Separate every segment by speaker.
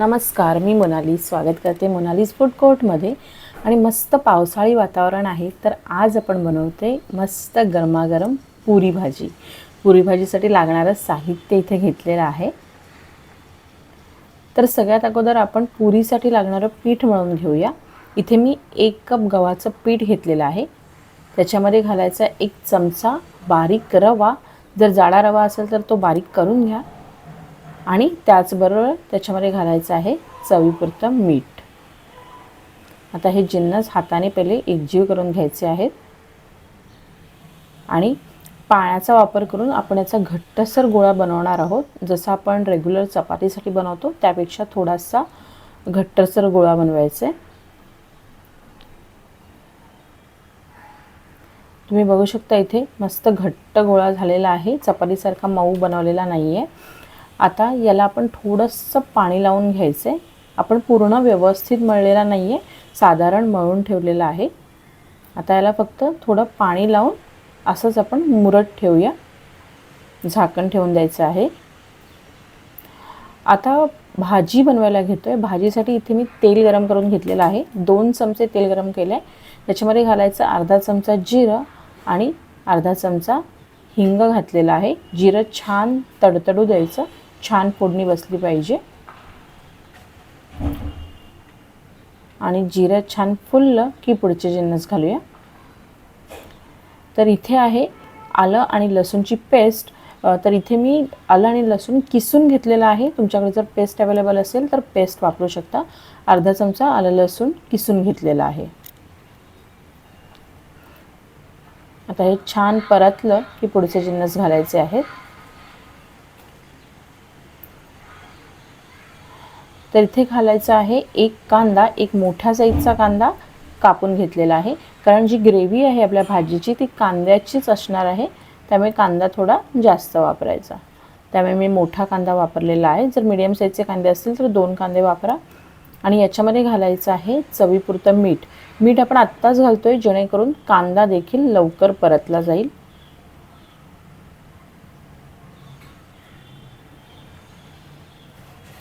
Speaker 1: नमस्कार मी मोनाली. स्वागत करते मोनालीज फूड कोर्टमध्ये. आणि मस्त पावसाळी वातावरण आहे तर आज आपण बनवते मस्त गरमागरम पुरी भाजी. पुरी भाजीसाठी लागणारं साहित्य इथे घेतलेलं आहे. तर सगळ्यात अगोदर आपण पुरीसाठी लागणारं पीठ मळून घेऊया. इथे मी एक कप गव्हाचं पीठ घेतलेलं आहे. त्याच्यामध्ये घालायचा एक चमचा बारीक रवा. जर जाडा रवा असेल तर तो बारीक करून घ्या. आणि त्याचबरोबर त्याच्यामध्ये घालायचं आहे चवीपुरतं मीठ. आता हे जिन्नस हाताने पहिले एकजीव करून घ्यायचे आहेत. आणि पाण्याचा वापर करून आपण याचा घट्टसर गोळा बनवणार आहोत. जसं आपण रेग्युलर चपातीसाठी बनवतो त्यापेक्षा थोडासा घट्टसर गोळा बनवायचा आहे. तुम्ही बघू शकता इथे मस्त घट्ट गोळा झालेला आहे. चपातीसारखा मऊ बनवलेला नाही आहे आता याला आपण थोडंसं पाणी लावून घ्यायचं आहे आपण पूर्ण व्यवस्थित मळलेला नाही आहे साधारण मळून ठेवलेला आहे. आता याला फक्त थोडं पाणी लावून असंच आपण मुरत ठेवूया. झाकण ठेवून द्यायचं आहे. आता भाजी बनवायला घेतो आहे भाजीसाठी इथे मी तेल गरम करून घेतलेलं आहे. दोन चमचे तेल गरम केले आहे त्याच्यामध्ये घालायचं अर्धा चमचा जिरं आणि अर्धा चमचा हिंग घातलेला आहे. जिरं छान तडतडू द्यायचं. छान फोडणी बसली पाहिजे. आणि जिरं छान फुललं की पुढचे जिन्नस घालूया. तर इथे आहे आलं आणि लसूणची पेस्ट. तर इथे मी आलं आणि लसूण किसून घेतलेलं आहे. तुमच्याकडे जर पेस्ट अवेलेबल असेल तर पेस्ट वापरू शकता. अर्धा चमचा आलं लसूण किसून घेतलेलं आहे. आता हे छान परतलं की पुढचे जिन्नस घालायचे आहेत. तर इथे घालायचं आहे एक कांदा एक मोठ्या साईजचा कांदा कापून घेतलेला आहे. कारण जी ग्रेव्ही आहे आपल्या भाजीची ती कांद्याचीच असणार आहे. त्यामुळे कांदा थोडा जास्त वापरायचा. त्यामुळे मी मोठा कांदा वापरलेला आहे. जर मीडियम साईजचे कांदे असतील तर दोन कांदे वापरा. आणि याच्यामध्ये घालायचं आहे चवीपुरतं मीठ. मीठ आपण आत्ताच घालतो आहे जेणेकरून कांदा देखील लवकर परतला जाईल.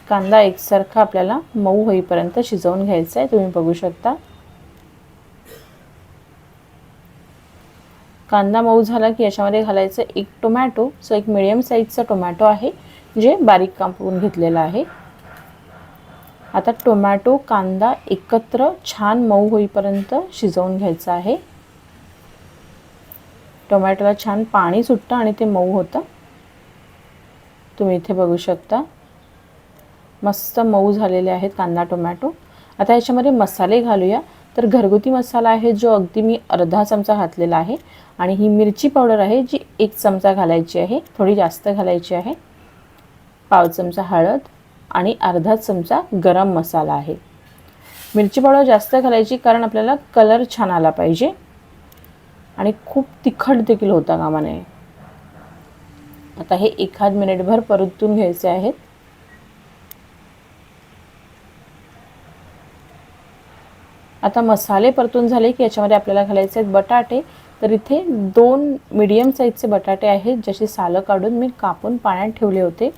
Speaker 1: कांदा एकसारखा आपल्याला मऊ होईपर्यंत शिजवून घ्यायचा आहे. तुम्ही बघू शकता. कांदा मऊ झाला की याच्यामध्ये घालायचं एक टोमॅटो. सो एक मिडियम साईजचा टोमॅटो आहे जे बारीक कापून घेतलेला आहे. आता टोमॅटो कांदा एकत्र छान मऊ होईपर्यंत शिजवून घ्यायचं आहे. टोमॅटोला छान पाणी सुटतं आणि ते मऊ होतं. तुम्ही इथे बघू शकता. मस्त मऊ झालेले आहेत कांदा टोमॅटो. आता याच्यामध्ये मसाले घालूया. तर घरगुती मसाला आहे जो अगदी मी अर्धा चमचा घातलेला आहे आणि ही मिरची पावडर आहे जी एक चमचा घालायची आहे थोडी जास्त घालायची आहे. पाव चमचा हळद आणि अर्धा चमचा गरम मसाला आहे. मिरची पावडर जास्त घालायची कारण आपल्याला कलर छान आला पाहिजे. आणि खूप तिखट देखील होता कामा नये. आता हे एखाद मिनिटभर परतून घ्यायचे आहेत. आता मसाले परतून झाले की याच्यामध्ये आपल्याला घालायचे आहेत बटाटे. तर इथे दोन मीडियम साईजचे बटाटे आहेत जशी सालं काढून मी कापून पाण्यात ठेवले होते.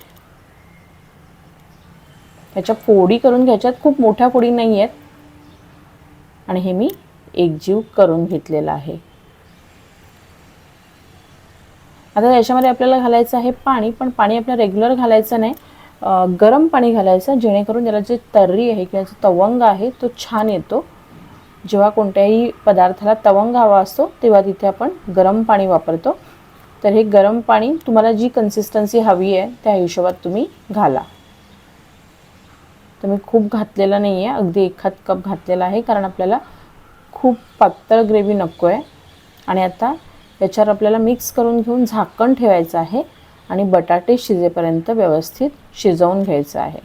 Speaker 1: त्याच्या फोडी करून घ्यायच्यात खूप मोठ्या फोडी नाही आहेत. आणि हे मी एकजीव करून घेतलेलं आहे. आता याच्यामध्ये आपल्याला घालायचं आहे पाणी पण पाणी आपल्याला रेग्युलर घालायचं नाही. गरम पाणी घालायचं जेणेकरून त्याला जे तर्री आहे किंवा जो तवंग आहे तो छान येतो. जेव्हा कोणत्याही पदार्थाला तवंग हवा असतो तेव्हा तिथे आपण गरम पाणी वापरतो. तर हे गरम पाणी तुम्हाला जी कन्सिस्टन्सी हवी आहे त्या हिशोबात तुम्ही घाला. तर मी खूप घातलेलं नाही आहे अगदी एखाद कप घातलेला आहे कारण आपल्याला खूप पातळ ग्रेव्ही नको आहे आणि आता याच्यावर आपल्याला मिक्स करून घेऊन झाकण ठेवायचं आहे आणि बटाटे शिजेपर्यंत व्यवस्थित शिजवून घ्यायचं आहे.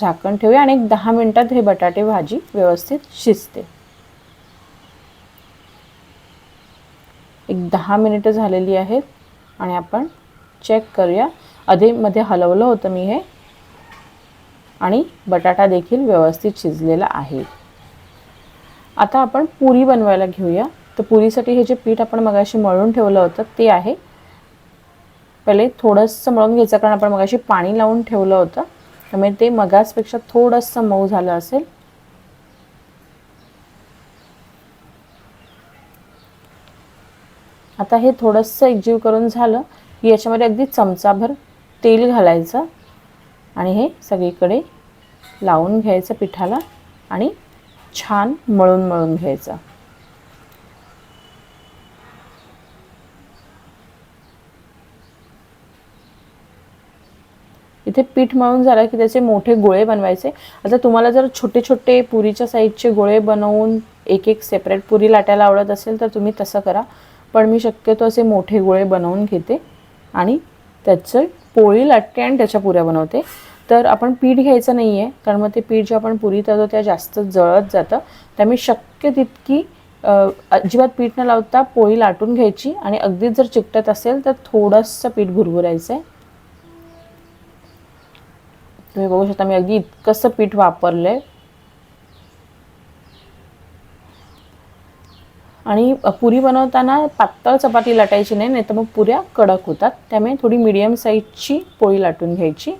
Speaker 1: झाकण ठेवूया आणि एक दहा मिनटात हे बटाटे भाजी व्यवस्थित शिजते. एक दहा मिनिटं झालेली आहेत आणि आपण चेक करूया. अधेमध्ये हलवलं होतं मी हे. आणि बटाटा देखील व्यवस्थित शिजलेला आहे. आता आपण पुरी बनवायला घेऊया. तर पुरीसाठी हे जे पीठ आपण मगाशी मळून ठेवलं होतं ते आहे. पहिले थोडंसं मळून घ्यायचं कारण आपण मगाशी पाणी लावून ठेवलं होतं. त्यामुळे ते मगासपेक्षा थोडंसं मऊ झालं असेल. आता हे थोडंसं एकजीव करून झालं की याच्यामध्ये अगदी चमचाभर तेल घालायचं आणि हे सगळीकडे लावून घ्यायचं पिठाला आणि छान मळून मळून घ्यायचं. इथे पीठ मळून झालं की त्याचे मोठे गोळे बनवायचे. आता तुम्हाला जर छोटे छोटे पुरीच्या साईजचे गोळे बनवून एक एक सेपरेट पुरी लाटायला आवडत असेल तर तुम्ही तसं करा. पण मी शक्यतो असे मोठे गोळे बनवून घेते आणि त्याचं पोळी लाटते आणि त्याच्या पुऱ्या बनवते. तर आपण पीठ घ्यायचं नाही आहे कारण मग ते पीठ जे आपण पुरी करतो त्या जास्त जळत जातं. त्यामुळे शक्य तितकी अजिबात पीठ न लावता पोळी लाटून घ्यायची आणि अगदीच जर चिकटत असेल तर थोडंसं पीठ भुरभुरायचं आहे तुम्ही बघू शकता मी अगदी इतकंसं पीठ वापरलं आहे आणि पुरी बनवताना पातळ चपाती लाटायची नाही नाही तर मग पुऱ्या कडक होतात. त्यामुळे थोडी मीडियम साईजची पोळी लाटून घ्यायची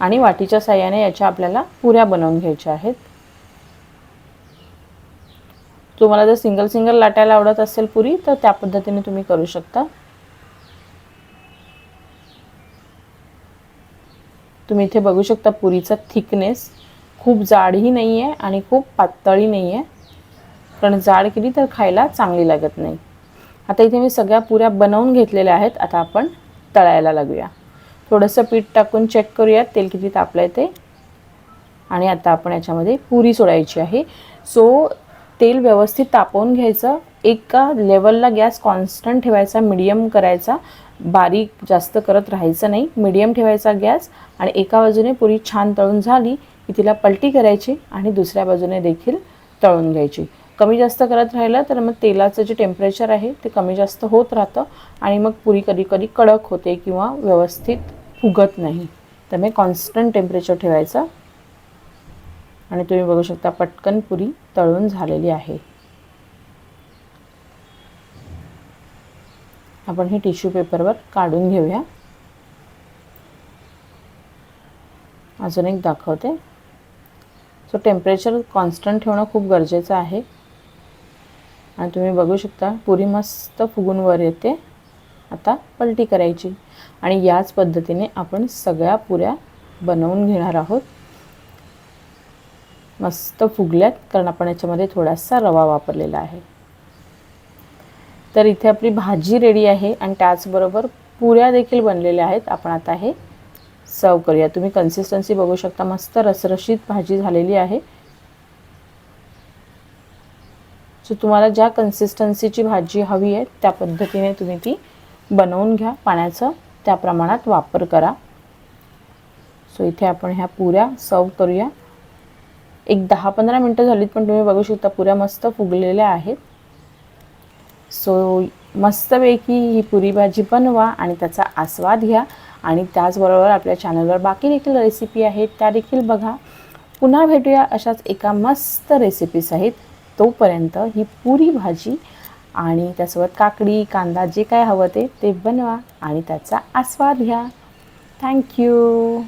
Speaker 1: आणि वाटीच्या साह्याने याच्या आपल्याला पुऱ्या बनवून घ्यायच्या आहेत. तुम्हाला जर सिंगल सिंगल लाटायला आवडत असेल पुरी तर त्या पद्धतीने तुम्ही करू शकता. तुम्ही इथे बघू शकता पुरीचा थिकनेस खूप जाडही नाही आहे आणि खूप पातळी नाही आहे कारण जाड केली तर खायला चांगली लागत नाही. आता इथे मी सगळ्या पुऱ्या बनवून घेतलेल्या आहेत. आता आपण तळायला लागूया. थोडंसं पीठ टाकून चेक करूयात. तेल किती तापलं आहे ते. आणि आता आपण याच्यामध्ये पुरी सोडायची आहे. सो तेल व्यवस्थित तापवून घ्यायचं. एका लेवलला गॅस कॉन्स्टंट ठेवायचा मिडियम करायचा. बारीक जास्त करत राहायचं नाही. मिडियम ठेवायचा गॅस आणि एका बाजूने पुरी छान तळून झाली की तिला पलटी करायची आणि दुसऱ्या बाजूने देखील तळून घ्यायची. कमी जास्त करत राहिलं तर मग तेलाचं जे टेम्परेचर आहे ते कमी जास्त होत राहतं आणि मग पुरी कधी कधी कडक होते किंवा व्यवस्थित फुगत नाही. त्यामुळे कॉन्स्टंट टेम्परेचर ठेवायचं. आणि तुम्ही बघू शकता पटकन पुरी तळून झालेली आहे. आपण हे टिश्यू पेपरवर काढून घेऊया. अजून एक दाखवते. सो टेम्परेचर कॉन्स्टंट ठेवणं खूप गरजेचं आहे. आणि तुम्ही बघू शकता पुरी मस्त फुगून वर येते. आता पलटी करायची. आणि याच पद्धतीने आपण सगळ्या पुऱ्या बनवून घेणार आहोत. मस्त फुगल्यात कारण आपण याच्यामध्ये थोडासा रवा वापरलेला आहे. तर इथे आपली भाजी रेडी आहे आणि त्याचबरोबर पुऱ्या देखील बनलेल्या आहेत. आपण आता हे सर्व करूया. तुम्ही कन्सिस्टन्सी बघू शकता. मस्त रसरशीत भाजी झालेली आहे. सो तुम्हाला ज्या कन्सिस्टन्सीची भाजी हवी आहे त्या पद्धतीने तुम्ही ती बनवून घ्या. पाण्याचं त्या प्रमाणात वापर करा. सो इथे आपण ह्या पुऱ्या सर्व करूया. एक दहा पंधरा मिनटं झालीत पण तुम्ही बघू शकता पुऱ्या मस्त फुगलेल्या आहेत. सो मस्तपैकी ही पुरी भाजी बनवा आणि त्याचा आस्वाद घ्या. आणि त्याचबरोबर आपल्या चॅनलवर बाकी देखील रेसिपी आहेत त्या देखील बघा. पुन्हा भेटूया अशाच एका मस्त रेसिपीज आहेत तोपर्यंत ही पुरी भाजी आणि त्यासोबत काकडी कांदा जे काय हवं ते ते बनवा आणि त्याचा आस्वाद घ्या. थँक्यू